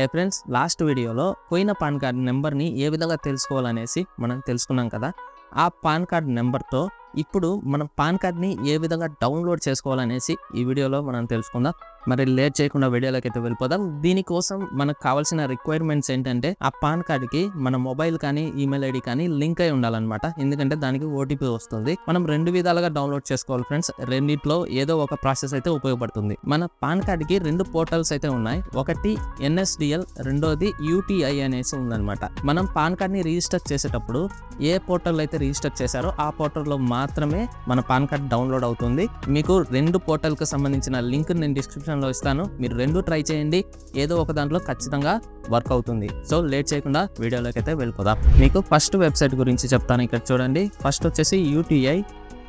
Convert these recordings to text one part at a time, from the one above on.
హే friends last వీడియోలో పోయిన pan card నెంబర్ని ఏ విధంగా తెలుసుకోవాలనేసి మనం తెలుసుకున్నాం కదా? ఆ పాన్ కార్డ్ నెంబర్తో ఇప్పుడు మనం పాన్ కార్డ్ని ఏ విధంగా డౌన్లోడ్ చేసుకోవాలనేసి ఈ వీడియోలో మనం తెలుసుకుందాం. మరి లేట్ చేయకుండా వీడియోలోకి అయితే వెళ్ళిపోదాం. దీనికోసం మనకు కావాల్సిన రిక్వైర్మెంట్స్ ఏంటంటే ఆ పాన్ కార్డ్కి మన మొబైల్ కానీ ఈమెయిల్ ఐడి కానీ లింక్ అయి ఉండాలన్నమాట. ఎందుకంటే దానికి ఓటీపీ వస్తుంది. మనం రెండు విధాలుగా డౌన్లోడ్ చేసుకోవాలి ఫ్రెండ్స్. రెండిట్లో ఏదో ఒక ప్రాసెస్ అయితే ఉపయోగపడుతుంది. మన పాన్ కార్డ్కి రెండు పోర్టల్స్ అయితే ఉన్నాయి. ఒకటి ఎన్ఎస్డిఎల్ రెండోది యూటీఐ అనేసి ఉందన్నమాట. మనం పాన్ కార్డ్ని రిజిస్టర్ చేసేటప్పుడు ఏ పోర్టల్ అయితే రిజిస్టర్ చేశారో ఆ పోర్టల్లో మాత్రమే మన పాన్ కార్డ్ డౌన్లోడ్ అవుతుంది. మీకు రెండు పోర్టల్కి సంబంధించిన లింక్ నేను డిస్క్రిప్షన్లో ఇస్తాను. మీరు రెండు ట్రై చేయండి. ఏదో ఒక దాంట్లో ఖచ్చితంగా వర్క్ అవుతుంది. సో లేట్ చేయకుండా వీడియోలోకి అయితే వెళ్ళిపోదాం. మీకు ఫస్ట్ వెబ్సైట్ గురించి చెప్తాను ఇక్కడ చూడండి. ఫస్ట్ వచ్చేసి యూటీఐ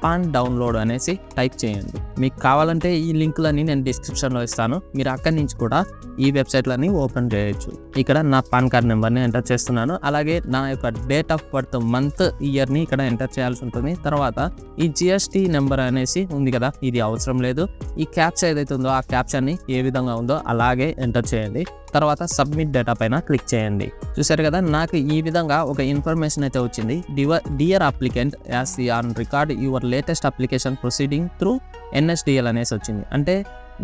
పాన్ డౌన్లోడ్ అనేసి టైప్ చేయండి. మీకు కావాలంటే ఈ లింకులన్నీ నేను డిస్క్రిప్షన్లో ఇస్తాను. మీరు అక్కడి నుంచి కూడా ఈ వెబ్సైట్లన్నీ ఓపెన్ చేయొచ్చు. ఇక్కడ నా పాన్ కార్డ్ నెంబర్ని ఎంటర్ చేస్తున్నాను. అలాగే నా యొక్క డేట్ ఆఫ్ బర్త్ మంత్ ఇయర్ని ఇక్కడ ఎంటర్ చేయాల్సి ఉంటుంది. తర్వాత ఈ జిఎస్టీ నెంబర్ అనేసి ఉంది కదా ఇది అవసరం లేదు. ఈ క్యాప్చా ఏదైతే ఉందో ఆ క్యాప్చాని ఏ విధంగా ఉందో అలాగే ఎంటర్ చేయండి. తర్వాత సబ్మిట్ డేటా పైన క్లిక్ చేయండి. చూసారు కదా నాకు ఈ విధంగా ఒక ఇన్ఫర్మేషన్ అయితే వచ్చింది. డివర్ dear applicant as the on record your latest application proceeding through NSDL అనేసి వచ్చింది. అంటే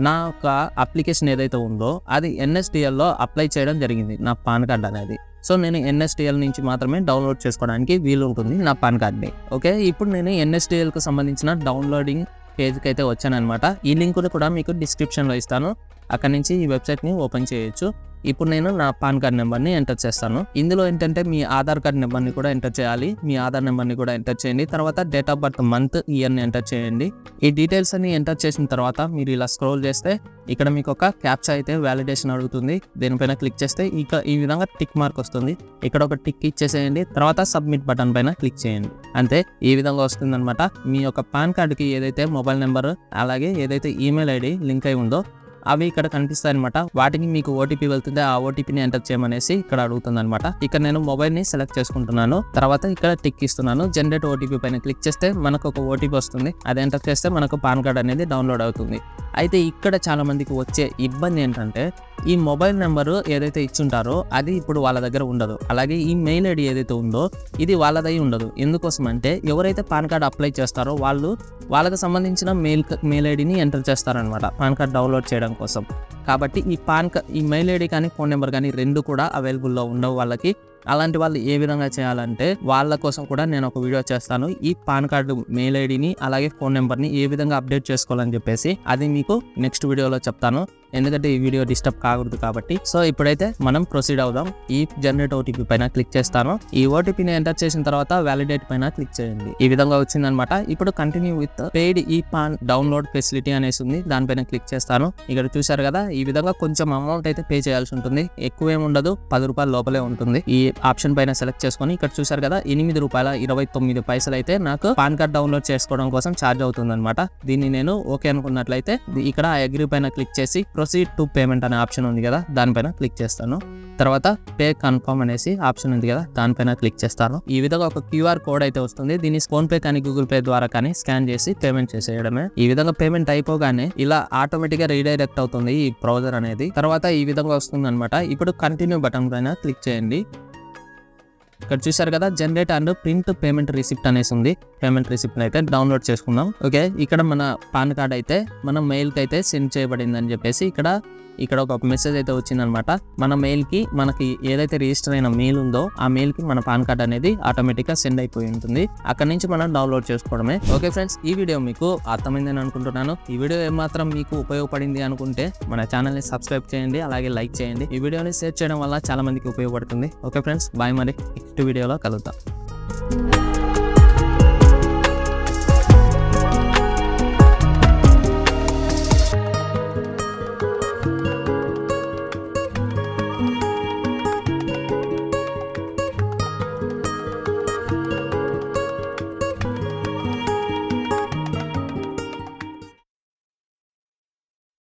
నా యొక్క అప్లికేషన్ ఏదైతే ఉందో అది ఎన్ఎస్డిఎల్లో అప్లై చేయడం జరిగింది నా పాన్ కార్డ్ అనేది. సో నేను ఎన్ఎస్డిఎల్ నుంచి మాత్రమే డౌన్లోడ్ చేసుకోవడానికి వీలు ఉంటుంది నా పాన్ కార్డ్ని. ఓకే? ఇప్పుడు నేను ఎన్ఎస్డిఎల్కి సంబంధించిన డౌన్లోడింగ్ పేజ్కి అయితే వచ్చానమాట ఈ లింక్ను కూడా మీకు డిస్క్రిప్షన్లో ఇస్తాను. అక్కడ నుంచి ఈ వెబ్సైట్ని ఓపెన్ చేయొచ్చు. ఇప్పుడు నేను నా పాన్ కార్డ్ నెంబర్ని ఎంటర్ చేస్తాను. ఇందులో ఏంటంటే మీ ఆధార్ కార్డ్ నెంబర్ని కూడా ఎంటర్ చేయాలి. మీ ఆధార్ నెంబర్ని కూడా ఎంటర్ చేయండి. తర్వాత డేట్ ఆఫ్ బర్త్ మంత్ ఇయర్ని ఎంటర్ చేయండి. ఈ డీటెయిల్స్ అన్ని ఎంటర్ చేసిన తర్వాత మీరు ఇలా స్క్రోల్ చేస్తే ఇక్కడ మీకు ఒక క్యాప్చా అయితే వ్యాలిడేషన్ అడుగుతుంది. దీనిపైన క్లిక్ చేస్తే ఇక ఈ విధంగా టిక్ మార్క్ వస్తుంది. ఇక్కడ ఒక టిక్ ఇచ్చేసేయండి. తర్వాత సబ్మిట్ బటన్ పైన క్లిక్ చేయండి. అంతే ఈ విధంగా వస్తుందన్నమాట. మీ యొక్క పాన్ కార్డుకి ఏదైతే మొబైల్ నెంబర్ అలాగే ఏదైతే ఈమెయిల్ ఐడి లింక్ అయి ఉందో అవి ఇక్కడ కనిపిస్తాయి అనమాట వాటికి మీకు ఓటీపీ వెళ్తుంది? ఆ ఓటీపీని ఎంటర్ చేయమనేసి ఇక్కడ అడుగుతుంది అనమాట ఇక్కడ నేను మొబైల్ని సెలెక్ట్ చేసుకుంటున్నాను. తర్వాత ఇక్కడ టిక్ ఇస్తున్నాను. జనరేట్ ఓటీపీ పైన క్లిక్ చేస్తే మనకు ఒక ఓటీపీ వస్తుంది. అది ఎంటర్ చేస్తే మనకు పాన్ కార్డ్ అనేది డౌన్లోడ్ అవుతుంది. అయితే ఇక్కడ చాలా మందికి వచ్చే ఇబ్బంది ఏంటంటే ఈ మొబైల్ నెంబరు ఏదైతే ఇచ్చుంటారో అది ఇప్పుడు వాళ్ళ దగ్గర ఉండదు. అలాగే ఈ మెయిల్ ఐడి ఏదైతే ఉందో ఇది వాళ్ళదై ఉండదు. ఎందుకోసం అంటే ఎవరైతే పాన్ కార్డ్ అప్లై చేస్తారో వాళ్ళు వాళ్ళకి సంబంధించిన మెయిల్ మెయిల్ ఐడిని ఎంటర్ చేస్తారనమాట పాన్ కార్డ్ డౌన్లోడ్ చేయడం కోసం. కాబట్టి ఈ పాన్ ఈ మెయిల్ ఐడి కానీ ఫోన్ నెంబర్ కానీ రెండు కూడా అవైలబుల్లో ఉండవు వాళ్ళకి. అలాంటి వాళ్ళు ఏ విధంగా చేయాలంటే వాళ్ళ కోసం కూడా నేను ఒక వీడియో చేస్తాను. ఈ పాన్ కార్డు మెయిల్ ఐడిని అలాగే ఫోన్ నెంబర్ని ఏ విధంగా అప్డేట్ చేసుకోవాలని చెప్పేసి అది మీకు నెక్స్ట్ వీడియోలో చెప్తాను. ఎందుకంటే ఈ వీడియో డిస్టర్బ్ కాకూడదు కాబట్టి. సో ఇప్పుడైతే మనం ప్రొసీడ్ అవుదాం. ఈ జనరేట్ ఓటీపీ పైన క్లిక్ చేస్తాను. ఈ ఓటీపీని ఎంటర్ చేసిన తర్వాత వ్యాలిడేట్ పైన క్లిక్ చేయండి. ఈ విధంగా వచ్చిందనమాట ఇప్పుడు continue with paid e PAN download facility అనేసి ఉంది. దానిపైన క్లిక్ చేస్తాను. ఇక్కడ చూశారు కదా ఈ విధంగా కొంచెం అమౌంట్ అయితే పే చేయాల్సి ఉంటుంది. ఎక్కువ ఏమి ఉండదు. పది రూపాయల లోపలే ఉంటుంది. ఈ ఆప్షన్ పైన సెలెక్ట్ చేసుకొని ఇక్కడ చూశారు కదా ఎనిమిది రూపాయల ఇరవై తొమ్మిది పైసలు అయితే నాకు పాన్ కార్డ్ డౌన్లోడ్ చేసుకోవడం కోసం ఛార్జ్ అవుతుంది అనమాట దీన్ని నేను ఓకే అనుకున్నట్లయితే ఇక్కడ అగ్రి పైన క్లిక్ చేసి ప్రొసీడ్ టు పేమెంట్ అనే ఆప్షన్ ఉంది కదా దానిపైన క్లిక్ చేస్తాను. తర్వాత పే కన్ఫర్మ్ అనేసి ఆప్షన్ ఉంది కదా దానిపైన క్లిక్ చేస్తాను. ఈ విధంగా ఒక క్యూఆర్ కోడ్ అయితే వస్తుంది. దీన్ని ఫోన్ పే కానీ గూగుల్ పే ద్వారా కానీ స్కాన్ చేసి పేమెంట్ చేసేయడమే. ఈ విధంగా పేమెంట్ అయిపోగానే ఇలా ఆటోమేటిక్గా రీడైరెక్ట్ అవుతుంది ఈ బ్రౌజర్ అనేది. తర్వాత ఈ విధంగా వస్తుంది అనమాట ఇప్పుడు కంటిన్యూ బటన్ పైన క్లిక్ చేయండి. ఇక్కడ చూశారు కదా generate and print payment receipt అనేసి ఉంది. పేమెంట్ రిసిప్ట్ అయితే డౌన్లోడ్ చేసుకుందాం. ఓకే ఇక్కడ మన పాన్ కార్డ్ అయితే మన మెయిల్కి అయితే సెండ్ చేయబడింది అని చెప్పేసి ఇక్కడ ఇక్కడ ఒక మెసేజ్ అయితే వచ్చిందనమాట. మన మెయిల్కి మనకి ఏదైతే రిజిస్టర్ అయిన మెయిల్ ఉందో ఆ మెయిల్కి మన పాన్ కార్డ్ అనేది ఆటోమేటిక్గా సెండ్ అయిపోయి ఉంటుంది. అక్కడ నుంచి మనం డౌన్లోడ్ చేసుకోవడమే. ఓకే ఫ్రెండ్స్ ఈ వీడియో మీకు అర్థమైందని అనుకుంటున్నాను. ఈ వీడియో ఏమాత్రం మీకు ఉపయోగపడింది అనుకుంటే మన ఛానల్ని సబ్స్క్రైబ్ చేయండి అలాగే లైక్ చేయండి. ఈ వీడియోని షేర్ చేయడం వల్ల చాలా మందికి ఉపయోగపడుతుంది. ఓకే ఫ్రెండ్స్ బాయ్ మరి. నెక్స్ట్ వీడియోలో కలుద్దాం.